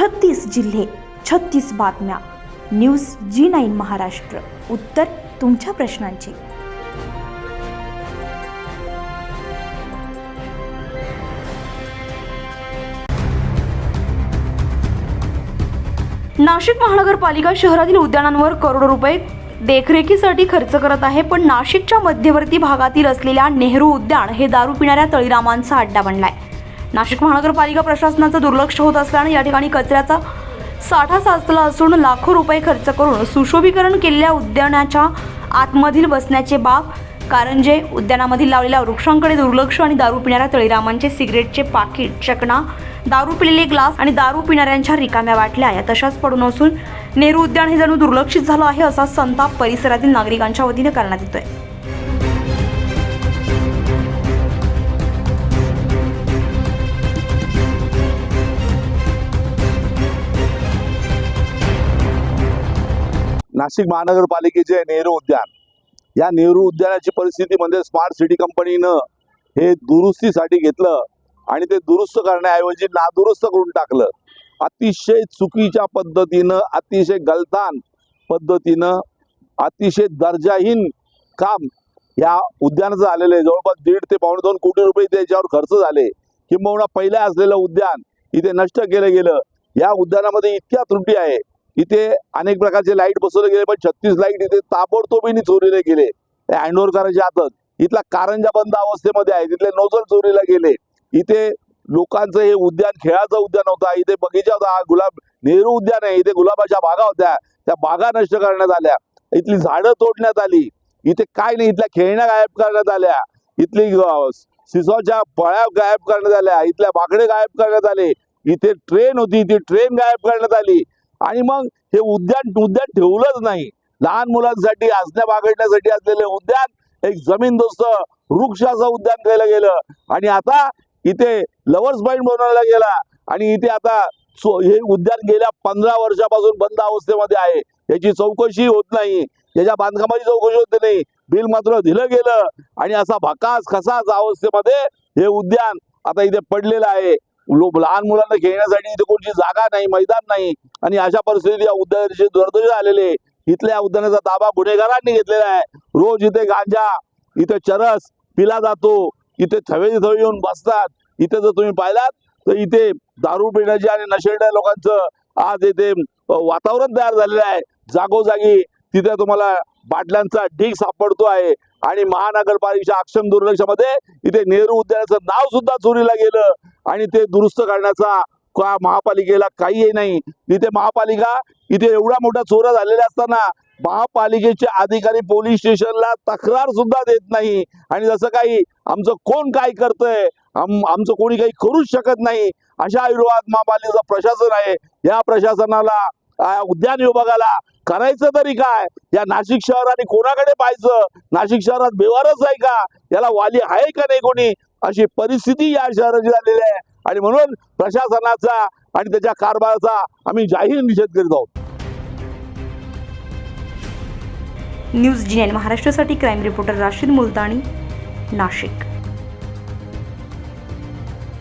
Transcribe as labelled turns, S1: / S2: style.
S1: छत्तीस जिल्हे छत्तीस बातम्या. News G nine Maharashtra. उत्तर तुमच्या प्रश्नांची. नाशिक महानगरपालिका शहरातील उद्यानांवर करोडो रुपये देखरेखीसाठी खर्च करत आहे पण नाशिकच्या मध्यवर्ती भागातील असलेल्या नेहरू उद्यान हे दारू पिणाऱ्या तळीरामांचा अड्डा बनलाय. नाशिक महानगरपालिका प्रशासनाचं दुर्लक्ष होत असल्यानं या ठिकाणी कचऱ्याचा साठा साचला असून लाखो रुपये खर्च करून सुशोभीकरण केलेल्या उद्यानाच्या आतमधील बसण्याचे बाग कारंजे उद्यानामधील लावलेल्या वृक्षांकडे दुर्लक्ष आणि दारू पिणाऱ्या तळीरामांचे सिगरेटचे पाकिट चकना दारू पिलेले ग्लास आणि दारू पिणाऱ्यांच्या रिकाम्या वाटल्या या तशाच पडून असून नेहरू उद्यान हे जणू दुर्लक्षित झालं आहे असा संताप परिसरातील नागरिकांच्या वतीने करण्यात येतोय.
S2: नाशिक महानगरपालिकेचे नेहरू उद्यान. या नेहरू उद्यानाची परिस्थिती म्हणजे स्मार्ट सिटी कंपनीनं हे दुरुस्तीसाठी घेतलं आणि ते दुरुस्त करण्याऐवजी नादुरुस्त करून टाकलं. अतिशय चुकीच्या पद्धतीनं अतिशय गलतान पद्धतीनं अतिशय दर्जाहीन काम या उद्यानाचं आलेलं आहे. जवळपास दीड ते पावणे दोन कोटी रुपये त्याच्यावर खर्च झाले. किंबहुना पहिल्या असलेलं उद्यान इथे नष्ट केलं गेलं. या उद्यानामध्ये इतक्या त्रुटी आहे. इथे अनेक प्रकारचे लाइट बसवले गेले पण छत्तीस लाइट इथे ताबडतोबीने चोरीला गेले. हँडओव्हर करायच्या आतच इथला कारंजा बंद अवस्थेमध्ये आहे तिथले नोजल चोरीला गेले. इथे लोकांचं हे उद्यान खेळाचं उद्यान होता इथे बगीचा होता गुलाब नेहरू उद्यान आहे इथे गुलाबाच्या बागा होत्या त्या बागा नष्ट करण्यात आल्या. इथली झाडं तोडण्यात आली. इथे काय नाही इथल्या खेळण्या गायब करण्यात आल्या. इथली सिसोच्या पळ्या गायब करण्यात आल्या इथल्या बाकडे गायब करण्यात आले. इथे ट्रेन होती ती ट्रेन गायब करण्यात आली. आणि मग हे उद्यान उद्यान ठेवलंच नाही. लहान मुलांसाठी हसण्या बागडण्यासाठी असलेले उद्यान एक जमीनदोस्त वृक्षाचं उद्यान केलं गेलं. आणि आता इथे लवर्स पॉईंट बनवला गेला. आणि इथे आता हे उद्यान गेल्या पंधरा वर्षापासून बंद अवस्थेमध्ये आहे. याची चौकशी होत नाही. याच्या बांधकामाची चौकशी होत नाही. बिल मात्र दिलं गेलं. आणि असा भकास खसाच अवस्थेमध्ये हे उद्यान आता इथे पडलेलं आहे. लहान मुलांना खेळण्यासाठी इथे कोणती जागा नाही मैदान नाही. आणि अशा परिस्थितीत या उद्यानाचे दुर्दैव आलेले इथल्या उद्यानाचा ताबा गुन्हेगारांनी घेतलेला आहे. रोज इथे गांजा इथे चरस पिला जातो. इथे थवे थवे येऊन बसतात. इथे जर तुम्ही पाहिलात तर इथे दारू पिण्याचे आणि नशेड्या लोकांचं आज इथे वातावरण तयार झालेलं आहे. जागोजागी तिथे तुम्हाला बाटल्यांचा ढीग सापडतो आहे. आणि महानगरपालिकेच्या अक्षम दुर्लक्षामध्ये इथे नेहरू उद्यानाचं नाव सुद्धा चोरीला गेलं. आणि ते दुरुस्त करण्याचा का महापालिकेला काहीही नाही. इथे महापालिका इथे एवढा मोठा चोरा झालेला असताना महापालिकेचे अधिकारी पोलीस स्टेशनला तक्रार सुद्धा देत नाही. आणि जसं काही आमचं कोण काय करतंय आम आमचं कोणी काही करूच शकत नाही. अशा विरोधात महापालिकेचं प्रशासन आहे. या प्रशासनाला उद्यान विभागाला करायचं तरी काय? या नाशिक शहराने कोणाकडे पाहायचं? नाशिक शहरात बेवारच आहे का? याला वाली आहे का नाही कोणी? अशी परिस्थिती या शहराची झालेली आहे. आणि म्हणून प्रशासनाचा आणि त्याच्या कारभाराचा आम्ही जाहीर निषेध करीत आहोत.
S1: न्यूज जी नाईन महाराष्ट्रासाठी क्राईम रिपोर्टर राशीद मुलतानी नाशिक.